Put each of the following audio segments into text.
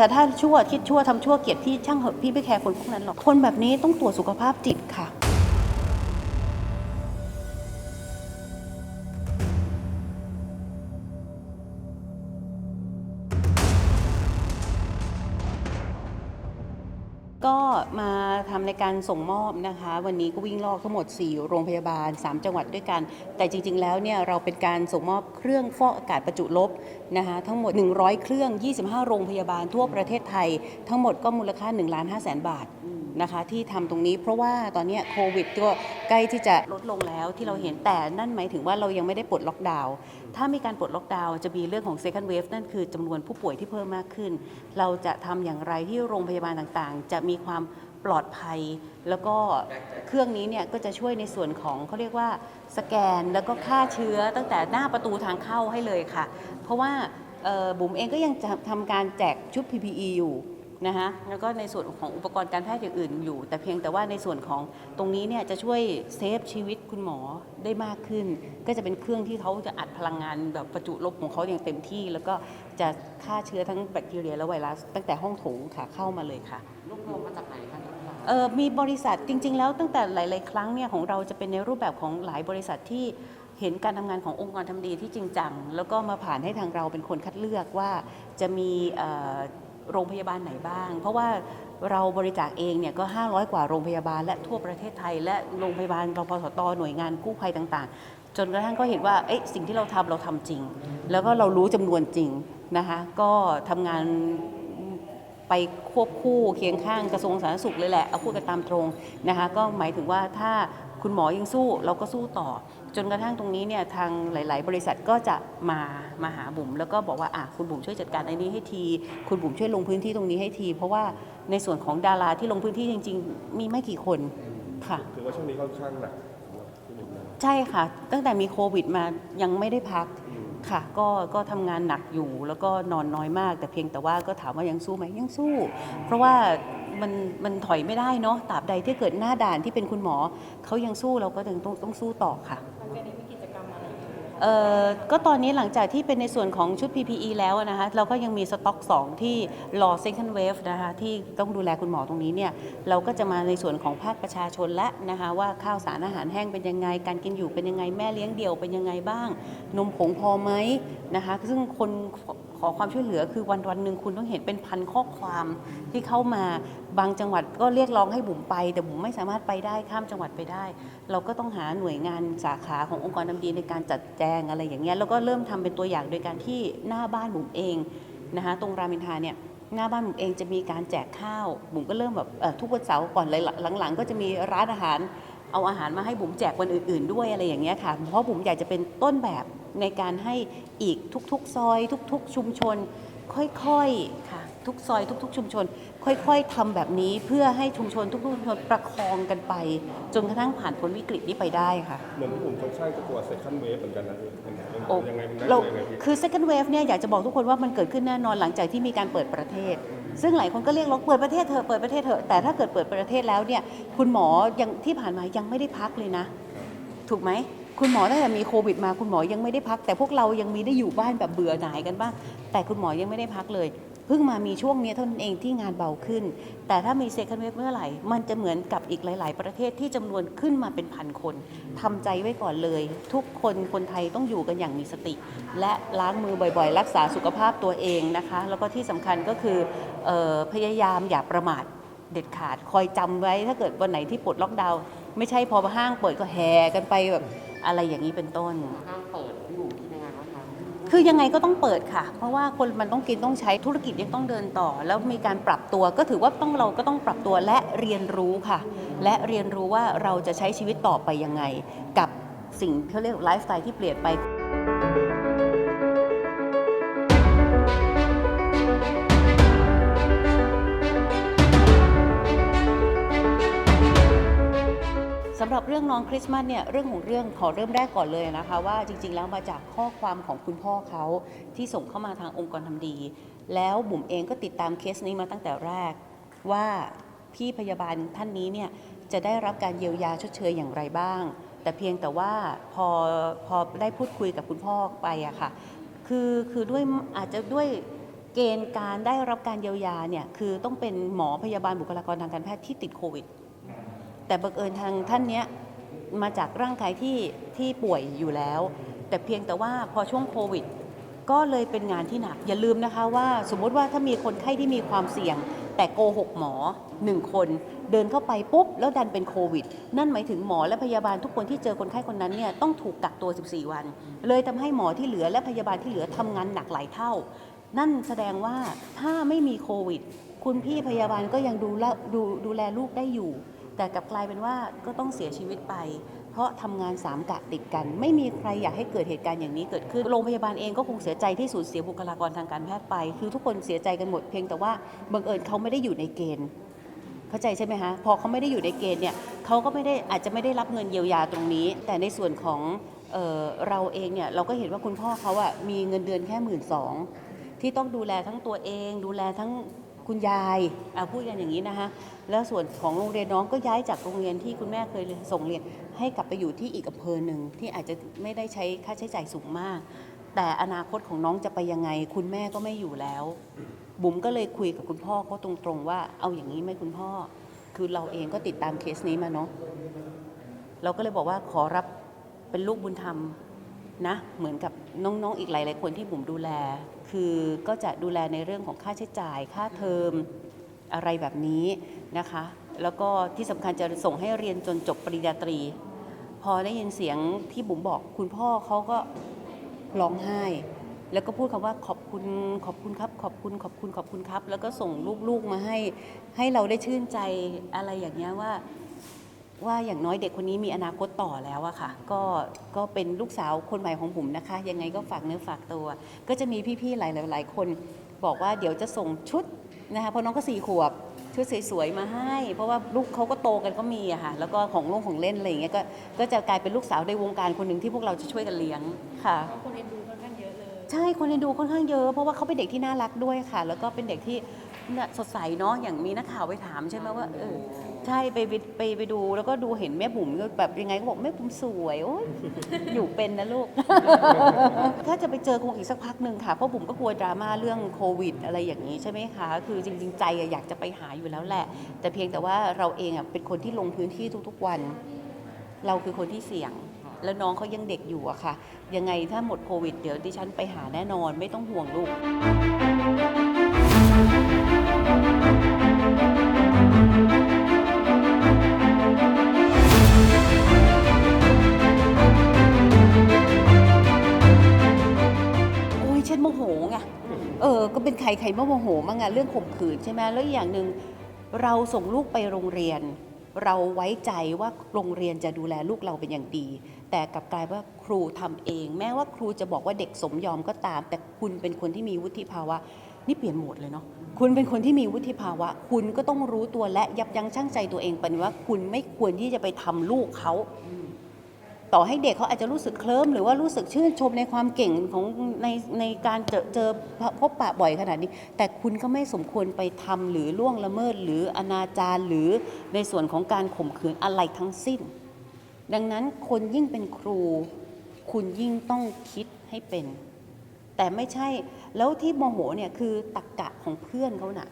แต่ถ้าชั่วคิดชั่วทำชั่วเกลียดพี่ช่างเหอะพี่ไม่แคร์คนพวกนั้นหรอกคนแบบนี้ต้องตรวจสุขภาพจิตค่ะ ทำในการส่งมอบนะคะ วันนี้ก็วิ่งลอกทั้งหมด 4 โรงพยาบาล 3 จังหวัดด้วยกัน แต่จริง ๆ แล้วเนี่ยเราเป็นการส่งมอบเครื่องฟอกอากาศประจุลบนะคะทั้งหมด 100 เครื่อง 25 โรงพยาบาลทั่วประเทศไทย ทั้งหมดก็มูลค่า1ล้าน5แสนบาทนะคะที่ทำตรงนี้เพราะว่าตอนนี้โควิดก็ใกล้ที่จะลดลงแล้วที่เราเห็นแต่นั่นหมายถึงว่าเรายังไม่ได้ปลดล็อกดาวน์ถ้ามีการปลดล็อกดาวน์จะมีเรื่องของ second wave นั่นคือจำนวนผู้ป่วยที่เพิ่มมากขึ้น เราจะทำอย่างไรที่โรงพยาบาลต่างๆ จะมีความ ปลอดภัย แล้วก็เครื่องนี้เนี่ยก็จะช่วยในส่วนของเขาเรียกว่าสแกนแล้วก็ฆ่าเชื้อตั้งแต่หน้าประตูทางเข้าให้เลยค่ะ เพราะว่าบุ๋มเองก็ยังจะทำการแจกชุด PPE อยู่นะคะแล้วก็ในส่วนของอุปกรณ์การแพทย์อย่างอื่นอยู่ แต่เพียงแต่ว่าในส่วนของตรงนี้เนี่ยจะช่วยเซฟชีวิตคุณหมอได้มากขึ้น ก็จะเป็นเครื่องที่เขาจะอัดพลังงานแบบประจุลบของเขาอย่างเต็มที่ แล้วก็จะฆ่าเชื้อทั้งแบคทีเรียและไวรัส ตั้งแต่ห้องโถงค่ะเข้ามาเลยค่ะรวบรวมมาจากไหนคะ เออมีบริษัทจริง ๆ แล้วตั้งแต่หลาย ๆ ครั้งเนี่ยของเราจะเป็นในรูปแบบของหลายบริษัทที่เห็นการทำงานขององค์กรทำดีที่จริงจัง แล้วก็มาผ่านให้ทางเราเป็นคนคัดเลือกว่าจะมีโรงพยาบาลไหนบ้าง เพราะว่าเราบริจาคเองเนี่ยก็ 500 กว่าโรงพยาบาลและทั่วประเทศไทย และโรงพยาบาลรพสตหน่วยงานกู้ภัยต่าง ๆ จนกระทั่งก็เห็นว่าเอ๊ะสิ่งที่เราทำเราทำจริง แล้วก็เรารู้จำนวนจริงนะคะก็ทำงาน ไปควบคู่เคียงข้างกระทรวงสาธารณสุขเลยแหละเอาพูดกันตามตรงนะคะก็หมายถึงว่าถ้าคุณหมอยังสู้เราก็สู้ต่อ จนกระทั่งตรงนี้เนี่ยทางหลาย ๆ บริษัทก็จะมามาหาบุ๋มแล้วก็บอกว่าอะคุณบุ๋มช่วยจัดการอันนี้ให้ที คุณบุ๋มช่วยลงพื้นที่ตรงนี้ให้ที เพราะว่าในส่วนของดาราที่ลงพื้นที่จริง ๆ มีไม่กี่คนค่ะถือว่าช่วงนี้ค่อนข้างหนักสำหรับพี่หนุ่มนะใช่ค่ะ ตั้งแต่มีโควิดมายังไม่ได้พัก ค่ะก็ก็ทำงานหนักอยู่แล้วก็นอนน้อยมาก แต่เพียงแต่ว่าก็ถามว่ายังสู้ไหมยังสู้ เพราะว่ามันมันถอยไม่ได้เนาะตราบใดที่เกิดหน้าด่านที่เป็นคุณหมอเขายังสู้เราก็ต้องต้องต้องสู้ต่อค่ะ ก็ตอนนี้หลังจากที่เป็นในส่วนของชุด PPE แล้วนะคะเราก็ยังมีสต็อก 2 ที่รอ second wave นะคะที่ต้องดูแลคุณหมอตรงนี้เนี่ยเราก็จะมาในส่วนของภาคประชาชนและนะคะว่าข้าวสารอาหารแห้งเป็นยังไง การกินอยู่เป็นยังไงแม่เลี้ยงเดี่ยวเป็นยังไงบ้าง นมผงพอไหมนะคะซึ่งคน ขอความช่วยเหลือคือวันวันหนึ่งคุณต้องเห็นเป็นพันข้อความที่เข้ามาบางจังหวัดก็เรียกร้องให้บุ๋มไป แต่บุ๋มไม่สามารถไปได้ข้ามจังหวัดไปได้ เราก็ต้องหาหน่วยงานสาขาขององค์กรทำดีในการจัดแจงอะไรอย่างเงี้ยแล้วก็เริ่มทำเป็นตัวอย่างโดยการที่หน้าบ้านบุ๋มเองนะคะตรงรามินทาเนี่ยหน้าบ้านบุ๋มเองจะมีการแจกข้าวบุ๋มก็เริ่มแบบทุกวันเสาร์ก่อนเลยหลังๆ ก็จะมีร้านอาหารเอาอาหารมาให้บุ๋มแจกวันอื่น ๆ ด้วยอะไรอย่างเงี้ยค่ะเพราะบุ๋มอยากจะเป็นต้นแบบ ในการให้อีกทุกๆซอย ทุก ๆ ชุมชน ค่อยๆค่ะทุกซอยทุก ๆ ชุมชน ค่อย ๆทำแบบนี้เพื่อให้ชุมชนทุกๆชุมชนประคองกันไป จนกระทั่งผ่านพ้นวิกฤตนี้ไปได้ค่ะ เหมือนพี่หนุ่มค่อนข้างจะกลัว second wave เหมือนกันนะพี่เป็นไงโอ้ยังไงมันน่าเรากลัวยังไงพี่คือ second wave เนี่ยอยากจะบอกทุกคนว่ามันเกิดขึ้นแน่นอนหลังจากที่มีการเปิดประเทศ ซึ่งหลายคนก็เรียกร้องเปิดประเทศเถอะเปิดประเทศเถอะแต่ถ้าเกิดเปิดประเทศแล้วเนี่ยคุณหมอยังที่ผ่านมายังไม่ได้พักเลยนะ ถูกไหม คุณหมอตั้งแต่มีโควิดมาคุณหมอยังไม่ได้พัก แต่พวกเรายังมีได้อยู่บ้านแบบเบื่อหน่ายกันบ้างแต่คุณหมอยังไม่ได้พักเลยเพิ่งมามีช่วงนี้เท่านั้นเองที่งานเบาขึ้น แต่ถ้ามีเซคันด์เวฟเมื่อไหร่ มันจะเหมือนกับอีกหลาย ๆ ประเทศที่จำนวนขึ้นมาเป็นพันคนทำใจไว้ก่อนเลย ทุกคนคนไทยต้องอยู่กันอย่างมีสติ และล้างมือบ่อย ๆ รักษาสุขภาพตัวเองนะคะ แล้วก็ที่สำคัญก็คือออพยายามอย่าประมาทเด็ดขาดคอยจำไว้ถ้าเกิดวันไหนที่ปลดล็อกดาวน์ไม่ใช่พอห้างเปิดก็แห่กันไปแบบ อะไรอย่างนี้เป็นต้น ห้างเปิดพี่บุ๋มคิดยังไงบ้างคะคือยังไงก็ต้องเปิดค่ะ เพราะว่าคนมันต้องกินต้องใช้ธุรกิจยังต้องเดินต่อ แล้วมีการปรับตัวก็ถือว่าต้องเราก็ต้องปรับตัวและเรียนรู้ค่ะ และเรียนรู้ว่าเราจะใช้ชีวิตต่อไปยังไง กับสิ่งที่เขาเรียกไลฟ์สไตล์ที่เปลี่ยนไปำหรับเรื่องน้องคริสต์มาสเนี่ยเรื่องของเรื่องขอเริ่มแรกก่อนเลยนะคะ ว่าจริง ๆ แล้วมาจากข้อความของคุณพ่อเขาที่ส่งเข้ามาทางองค์กรทำดี แล้วบุ๋มเองก็ติดตามเคสนี้มาตั้งแต่แรก ว่าพี่พยาบาลท่านนี้เนี่ยจะได้รับการเยียวยาชดเชยอย่างไรบ้าง แต่เพียงแต่ว่าพอพอได้พูดคุยกับคุณพ่อไปอะค่ะคือคือด้วยอาจจะด้วยเกณฑ์การได้รับการเยียวยาเนี่ยคือต้องเป็นหมอพยาบาลบุคลากรทางการแพทย์ที่ติดโควิด แต่บังเอิญทางท่านเนี้ยมาจากร่างกายที่ที่ป่วยอยู่แล้ว แต่เพียงแต่ว่าพอช่วงโควิด ก็เลยเป็นงานที่หนัก อย่าลืมนะคะว่าสมมติว่าถ้ามีคนไข้ที่มีความเสี่ยง แต่โกหกหมอหนึ่งคน เดินเข้าไปปุ๊บ แล้วดันเป็นโควิด นั่นหมายถึงหมอและพยาบาลทุกคนที่เจอคนไข้คนนั้นเนี่ยต้องถูกกักตัว 14 วัน เลยทำให้หมอที่เหลือและพยาบาลที่เหลือทำงานหนักหลายเท่า นั่นแสดงว่าถ้าไม่มีโควิด คุณพี่พยาบาลก็ยังดูแลดูดูแลลูกได้อยู่ แต่กลับกลายเป็นว่าก็ต้องเสียชีวิตไป เพราะทำงานสามกะติดกัน ไม่มีใครอยากให้เกิดเหตุการณ์อย่างนี้เกิดขึ้นโรงพยาบาลเองก็คงเสียใจที่สูญเสียบุคลากรทางการแพทย์ไป คือทุกคนเสียใจกันหมดเพียงแต่ว่าบังเอิญเขาไม่ได้อยู่ในเกณฑ์เข้าใจใช่ไหมคะพอเขาไม่ได้อยู่ในเกณฑ์เนี่ยเขาก็ไม่ได้อาจจะไม่ได้รับเงินเยียวยาตรงนี้ แต่ในส่วนของเออเราเองเนี่ยเราก็เห็นว่าคุณพ่อเขาอะมีเงินเดือนแค่หมื่นสองที่ต้องดูแลทั้งตัวเอง ดูแลทั้ง คุณยายอะพูดกันอย่างนี้นะคะแล้วส่วนของโรงเรียนน้องก็ย้ายจากโรงเรียนที่คุณแม่เคยส่งเรียน ให้กลับไปอยู่ที่อีกอำเภอหนึ่งที่อาจจะไม่ได้ใช้ค่าใช้จ่ายสูงมาก แต่อนาคตของน้องจะไปยังไง คุณแม่ก็ไม่อยู่แล้ว บุ๋มก็เลยคุยกับคุณพ่อเขาตรงๆว่าเอาอย่างนี้ไหมคุณพ่อ คือเราเองก็ติดตามเคสนี้มาเนาะเราก็เลยบอกว่าขอรับเป็นลูกบุญธรรม นะเหมือนกับน้องๆอีกหลายๆคนที่บุ๋มดูแล คือก็จะดูแลในเรื่องของค่าใช้จ่าย ค่าเทอมอะไรแบบนี้นะคะ แล้วก็ที่สำคัญจะส่งให้เรียนจนจบปริญญาตรี พอได้ยินเสียงที่บุ๋มบอกคุณพ่อเขาก็ร้องไห้ แล้วก็พูดคำว่าขอบคุณขอบคุณครับขอบคุณขอบคุณขอบคุณครับ แล้วก็ส่งลูกๆมาให้ให้เราได้ชื่นใจอะไรอย่างเงี้ยว่า ว่าอย่างน้อยเด็กคนนี้มีอนาคตต่อแล้วอะค่ะ ก็ก็เป็นลูกสาวคนใหม่ของผมนะคะ ยังไงก็ฝากเนื้อฝากตัว ก็จะมีพี่ๆหลายๆหลายคนบอกว่าเดี๋ยวจะส่งชุดนะคะเพราะน้องก็สี่ขวบชุดสวยๆมาให้ เพราะว่าลูกเขาก็โตกันก็มีอะค่ะ แล้วก็ของลงของเล่นอะไรอย่างเงี้ยก็ก็จะกลายเป็นลูกสาวในวงการคนหนึ่งที่พวกเราจะช่วยกันเลี้ยงค่ะคนเอ็นดูค่อนข้างเยอะเลยใช่คนเอ็นดูค่อนข้างเยอะเพราะว่าเขาเป็นเด็กที่น่ารักด้วยค่ะ แล้วก็เป็นเด็กที่เนี่ยสดใสเนาะอย่างมีนักข่าวไปถามใช่ไหมว่าเออ ใช่ไปไปไปไปดูแล้วก็ดูเห็นแม่บุ๋มก็แบบยังไงก็บอกแม่บุ๋มสวยโอ้ยอยู่เป็นนะลูก ถ้าจะไปเจอคงอีกสักพักหนึ่งค่ะเพราะบุ๋มก็กลัวดราม่าเรื่องโควิด อะไรอย่างนี้ใช่ไหมคะ คือจริง ๆ ใจอะอยากจะไปหาอยู่แล้วแหละ แต่เพียงแต่ว่าเราเองอะเป็นคนที่ลงพื้นที่ทุกๆวัน เราคือคนที่เสี่ยง แล้วน้องเขายังเด็กอยู่อะค่ะ ยังไงถ้าหมดโควิด เดี๋ยวดิฉันไปหาแน่นอนไม่ต้องห่วงลูก โมโหไงเออก็เป็นใครใครไม่โมโหมั่งอะเรื่องข่มขืนใช่ไหมแล้วอีกอย่างหนึ่งเราส่งลูกไปโรงเรียน เราไว้ใจว่าโรงเรียนจะดูแลลูกเราเป็นอย่างดี แต่กลับกลายว่าครูทำเอง แม้ว่าครูจะบอกว่าเด็กสมยอมก็ตาม แต่คุณเป็นคนที่มีวุฒิภาวะ นี่เปลี่ยนโหมดเลยเนาะคุณเป็นคนที่มีวุฒิภาวะ คุณก็ต้องรู้ตัวและยับยั้งชั่งใจตัวเองเป็นว่าคุณไม่ควรที่จะไปทำลูกเขา ต่อให้เด็กเขาอาจจะรู้สึกเคลิ้มหรือว่ารู้สึกชื่นชมในความเก่งของในในการเจอเจอพบปะบ่อยขนาดนี้ แต่คุณก็ไม่สมควรไปทำหรือล่วงละเมิด หรืออนาจารหรือในส่วนของการข่มขืนอะไรทั้งสิ้น ดังนั้นคนยิ่งเป็นครู คุณยิ่งต้องคิดให้เป็น แต่ไม่ใช่แล้วที่โมโหเนี่ยคือตักกะของเพื่อนเขาน่ะ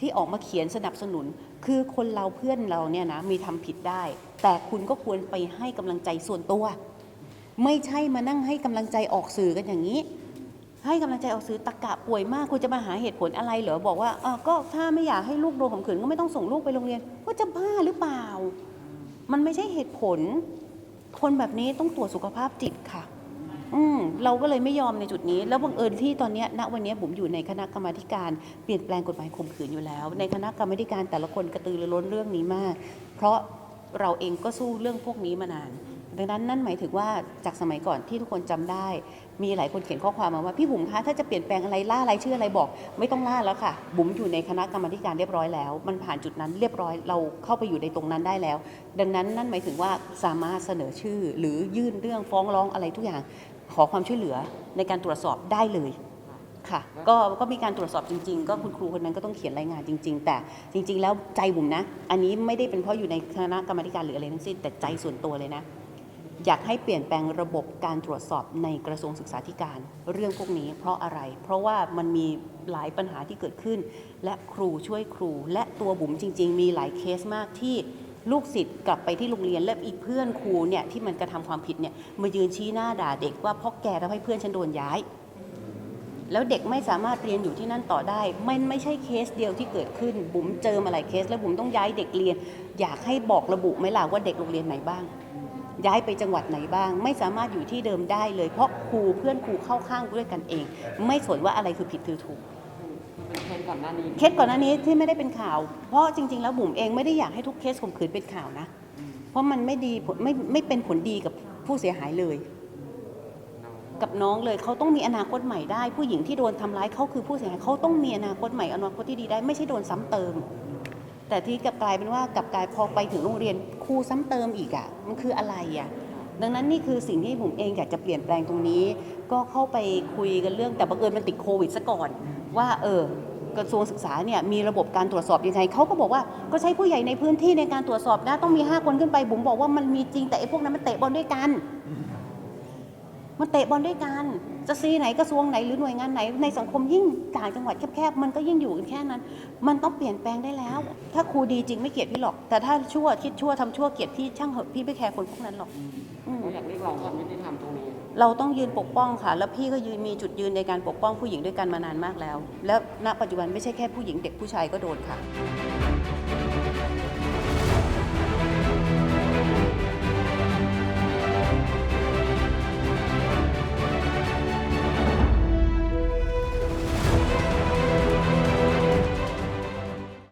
ที่ออกมาเขียนสนับสนุน คือคนเราเพื่อนเราเนี่ยนะมีทำผิดได้ แต่คุณก็ควรไปให้กำลังใจส่วนตัว ไม่ใช่มานั่งให้กำลังใจออกสื่อกันอย่างนี้ ให้กำลังใจออกสื่อตะกะป่วยมากคุณจะมาหาเหตุผลอะไรเหรอบอกว่าเออก็ถ้าไม่อยากให้ลูกโดนข่มขืนก็ไม่ต้องส่งลูกไปโรงเรียนว่าจะบ้าหรือเปล่า มันไม่ใช่เหตุผล คนแบบนี้ต้องตรวจสุขภาพจิตค่ะ อืมเราก็เลยไม่ยอมในจุดนี้ แล้วบังเอิญที่ตอนเนี้ยณวันเนี้ยผมอยู่ในคณะกรรมาธิการเปลี่ยนแปลงกฎหมายข่มขืนอยู่แล้ว ในคณะกรรมาธิการแต่ละคนกระตือรือร้นเรื่องนี้มาก เพราะเราเองก็สู้เรื่องพวกนี้มานาน ดังนั้นนั่นหมายถึงว่าจากสมัยก่อนที่ทุกคนจำได้ มีหลายคนเขียนข้อความมาว่าพี่บุ๋มคะถ้าจะเปลี่ยนแปลงอะไรล่ารายชื่ออะไรบอก ไม่ต้องล่าแล้วค่ะ บุ๋มอยู่ในคณะกรรมาธิการเรียบร้อยแล้ว มันผ่านจุดนั้นเรียบร้อยเราเข้าไปอยู่ในตรงนั้นได้แล้ว ดังนั้นนั่นหมายถึงว่าสามารถเสนอชื่อหรือยื่นเรื่องฟ้องร้องอะไรทุกอย่าง ขอความช่วยเหลือในการตรวจสอบได้เลยค่ะก็ก็มีการตรวจสอบจริง ๆ ก็คุณครูคนนั้นก็ต้องเขียนรายงานจริง ๆ แต่จริง ๆ แล้วใจบุ๋มนะ อันนี้ไม่ได้เป็นเพราะอยู่ในคณะกรรมาธิการหรืออะไรทั้งสิ้นแต่ใจส่วนตัวเลยนะ อยากให้เปลี่ยนแปลงระบบการตรวจสอบในกระทรวงศึกษาธิการเรื่องพวกนี้เพราะอะไร เพราะว่ามันมีหลายปัญหาที่เกิดขึ้น และครูช่วยครู และตัวบุ๋มจริง ๆ มีหลายเคสมากที่ ลูกศิษย์กลับไปที่โรงเรียนและอีกเพื่อนครูเนี่ยที่มันกระทำความผิดเนี่ยมายืนชี้หน้าด่าเด็กว่าเพราะแกทำให้เพื่อนฉันโดนย้าย แล้วเด็กไม่สามารถเรียนอยู่ที่นั่นต่อได้ มันไม่ใช่เคสเดียวที่เกิดขึ้น บุ๋มเจอมาหลายเคส แล้วบุ๋มต้องย้ายเด็กเรียน อยากให้บอกระบุไหมล่ะว่าเด็กโรงเรียนไหนบ้าง ย้ายไปจังหวัดไหนบ้าง ไม่สามารถอยู่ที่เดิมได้เลย เพราะครูเพื่อนครูเข้าข้างด้วยกันเอง ไม่สนว่าอะไรคือผิดคือถูก เป็นเคสก่อนหน้านี้เคสก่อนหน้านี้ที่ไม่ได้เป็นข่าว เพราะจริง ๆ แล้วบุ๋มเองไม่ได้อยากให้ทุกเคสข่มขืนเป็นข่าวนะ เพราะมันไม่ดีผลไม่ไม่เป็นผลดีกับผู้เสียหายเลย กับน้องเลยเขาต้องมีอนาคตใหม่ได้ ผู้หญิงที่โดนทำร้ายเขาคือผู้เสียหายเขาต้องมีอนาคตใหม่อนาคตที่ดีได้ไม่ใช่โดนซ้ำเติม แต่ที่กลับกลายเป็นว่ากลับกลายพอไปถึงโรงเรียนครูซ้ำเติมอีกอะ่ะมันคืออะไรอะ่ะดังนั้นนี่คือสิ่งที่ผมเองอยากจะเปลี่ยนแปลงตรงนี้ ก็เข้าไปคุยกันเรื่องแต่บังเอิญมันติดโควิดซะก่อน ว่าเออ กระทรวงศึกษาเนี่ยมีระบบการตรวจสอบยังไงเขาก็บอกว่าก็ใช้ผู้ใหญ่ในพื้นที่ในการตรวจสอบนะต้องมี 5 คนขึ้นไปบุ๋มบอกว่ามันมีจริงแต่ไอ้พวกนั้นมันเตะบอลด้วยกัน มันเตะบอลด้วยกันจะซีไหนกระทรวงไหนหรือหน่วยงานไหนในสังคมยิ่งต่างจังหวัดแคบๆมันก็ยิ่งอยู่กันแค่นั้น มันต้องเปลี่ยนแปลงได้แล้ว ถ้าครูดีจริงไม่เกลียดพี่หรอก แต่ถ้าชั่วคิดชั่วทำชั่วเกลียดพี่ช่างเหอะพี่ไม่แคร์คนพวกนั้นหรอกอยากเรียกร้องความยุติธรรมตรง เราต้องยืนปกป้องค่ะ แล้วพี่ก็ยืนมีจุดยืนในการปกป้องผู้หญิงด้วยกันมานานมากแล้ว แล้วณปัจจุบันไม่ใช่แค่ผู้หญิงเด็กผู้ชายก็โดนค่ะ